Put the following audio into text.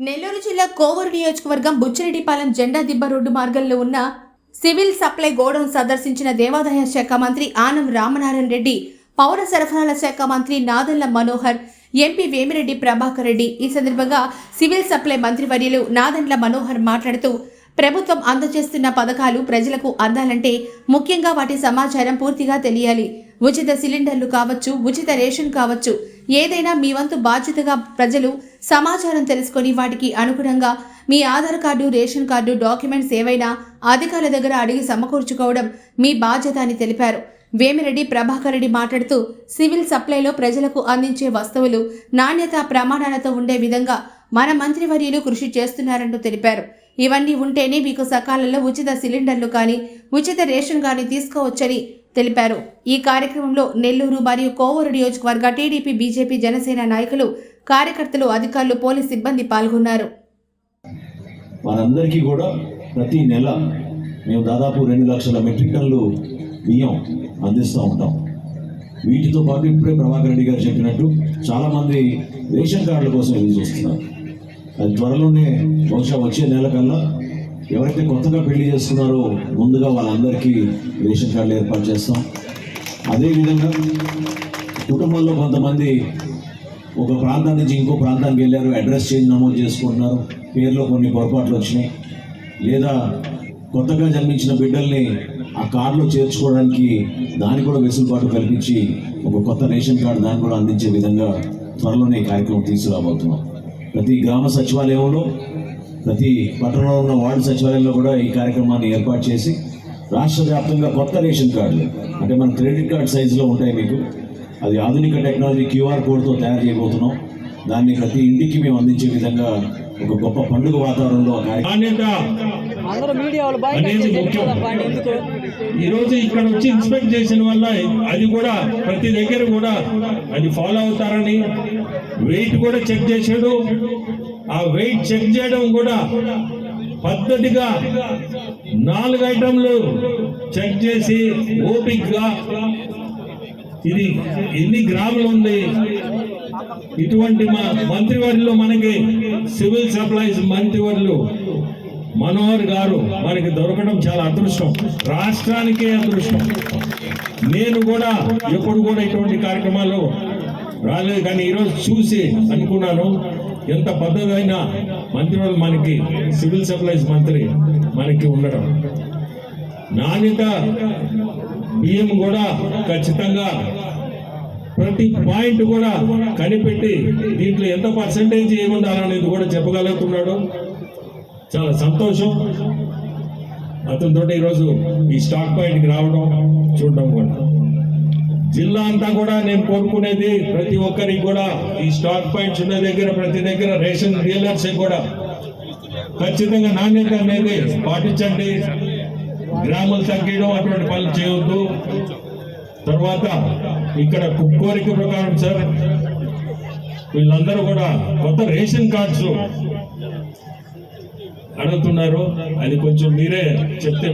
నెల్లూరు జిల్లా కోవూరు నియోజకవర్గం బుచ్చిరెడ్డిపాలెం జెండా దిబ్బ రోడ్డు మార్గంలో ఉన్న సివిల్ సప్లై గోడౌన్ సందర్శించిన దేవాదాయ శాఖ మంత్రి ఆనం రామనారాయణ రెడ్డి పౌర సరఫరాల శాఖ మంత్రి నాదెళ్ళ మనోహర్ ఎంపీ వేమిరెడ్డి ప్రభాకర్ రెడ్డి ఈ సందర్భంగా సివిల్ సప్లై మంత్రి వర్యులు నాదెండ్ల మనోహర్ మాట్లాడుతూ ప్రభుత్వం అందజేస్తున్న పథకాలు ప్రజలకు అందాలంటే ముఖ్యంగా వాటి సమాచారం పూర్తిగా తెలియాలి. ఉచిత సిలిండర్లు కావచ్చు ఉచిత రేషన్ కావచ్చు ఏదైనా మీ వంతు బాధ్యతగా ప్రజలు సమాచారం తెలుసుకొని వాటికి అనుగుణంగా మీ Aadhaar card ration card documents ఏవైనా అధికారుల దగ్గర అడిగి సమకూర్చుకోవడం మీ బాధ్యత అని తెలిపారు. వేమిరెడ్డి ప్రభాకర్ రెడ్డి మాట్లాడుతూ సివిల్ సప్లైలో ప్రజలకు అందించే వస్తువులు నాణ్యత ప్రమాణాలతో ఉండే విధంగా మన మంత్రివర్యులు కృషి చేస్తున్నారంటూ తెలిపారు. ఇవన్నీ ఉంటేనే మీకు సకాలంలో ఉచిత సిలిండర్లు కానీ ఉచిత రేషన్ కానీ తీసుకోవచ్చని తెలిపారు. ఈ కార్యక్రమంలో నెల్లూరు మరియు కోవూరు నియోజకవర్గ టీడీపీ బీజేపీ జనసేన నాయకులు కార్యకర్తలు అధికారులు పోలీస్ సిబ్బంది పాల్గొన్నారు. మనందరికీ కూడా ప్రతి నెల మేము దాదాపు రెండు లక్షల మెట్రిక్ టన్నులు బియ్యం అందిస్తూ ఉంటాం. వీటితో పాటు ఇప్పుడే ప్రభాకర్ రెడ్డి గారు చెప్పినట్టు చాలామంది రేషన్ కార్డుల కోసం ఎదురు చూస్తున్నారు. అది త్వరలోనే బహుశా వచ్చే నెల కల్లా ఎవరైతే కొత్తగా పెళ్ళి చేస్తున్నారో ముందుగా వాళ్ళందరికీ రేషన్ కార్డులు ఏర్పాటు చేస్తాం. అదేవిధంగా కుటుంబంలో కొంతమంది ఒక ప్రాంతం నుంచి ఇంకో ప్రాంతానికి వెళ్ళారు అడ్రస్ చేంజ్ నమోదు చేసుకుంటున్నారు. పేర్లో కొన్ని పొరపాట్లు వచ్చినాయి. లేదా కొత్తగా జన్మించిన బిడ్డల్ని ఆ కార్డులో చేర్చుకోవడానికి దానికి కూడా వెసులుబాటు కల్పించి ఒక కొత్త రేషన్ కార్డు దాన్ని కూడా అందించే విధంగా త్వరలోనే కార్యక్రమం తీసుకురాబోతున్నాం ప్రతి గ్రామ సచివాలయంలో ప్రతి పట్టణంలో ఉన్న వార్డు సచివాలయంలో కూడా ఈ కార్యక్రమాన్ని ఏర్పాటు చేసి రాష్ట్ర వ్యాప్తంగా కొత్త రేషన్ కార్డులు అంటే మన క్రెడిట్ కార్డ్ సైజులో ఉంటాయి మీకు. అది ఆధునిక టెక్నాలజీ క్యూఆర్ కోడ్తో తయారు చేయబోతున్నాం. దాన్ని ప్రతి ఇంటికి మేము అందించే విధంగా ఒక గొప్ప పండుగ వాతావరణంలో ఆ కార్యక్రమం నాణ్యత అందరూ మీడియా వాళ్ళు బయట అనేది ముఖ్యం. చెప్పండి ఎందుకు? ఈ రోజు ఇక్కడ వచ్చి ఇన్స్పెక్ట్ చేసిన వల్ల అది కూడా ప్రతి దగ్గర కూడా అది ఫాలో అవుతారని వెయిట్ కూడా చెక్ చేశాడు. ఆ వెయిట్ చెక్ చేయడం కూడా పద్ధతిగా నాలుగు ఐటమ్లు చెక్ చేసి ఓపిక్గా. ఇది ఎన్ని గ్రాములు ఉంది? ఇటువంటి మా మంత్రివర్యులు మనకి సివిల్ సప్లైస్ మంత్రివర్యులు మనోహర్ గారు మనకి దొరకడం చాలా అదృష్టం. రాష్ట్రానికే అదృష్టం. నేను కూడా ఎప్పుడు కూడా ఇటువంటి కార్యక్రమాలు రాలేదు. కానీ ఈరోజు చూసి అనుకున్నాను. ఎంత పద్ధతైన మంత్రివర్యులు మనకి సివిల్ సప్లైస్ మంత్రి మనకి ఉండడం. నాణ్యత బియ్యం కూడా ఖచ్చితంగా ప్రతి పాయింట్ కూడా కనిపెట్టి దీంట్లో ఎంత పర్సంటేజ్ ఏముండాలనేది కూడా చెప్పగలుగుతున్నాడు. చాలా సంతోషం. అతనితో ఈరోజు ఈ స్టాక్ పాయింట్కి రావడం చూడడం కూడా. జిల్లా అంతా కూడా నేను కోరుకునేది ప్రతి ఒక్కరికి కూడా ఈ స్టాక్ పాయింట్స్ ఉన్న దగ్గర ప్రతి దగ్గర రేషన్ డీలర్స్ కూడా. ఖచ్చితంగా నాణ్యత అనేది పాటించండి. గ్రాములు తగ్గడం అటువంటి పనులు చేయవద్దు తర్వాత ఇక్కడ కోరిక ప్రకారం సార్ వీళ్ళందరూ కూడా కొత్త రేషన్ కార్డ్స్ అడుగుతున్నారు. అది కొంచెం మీరే చెప్తే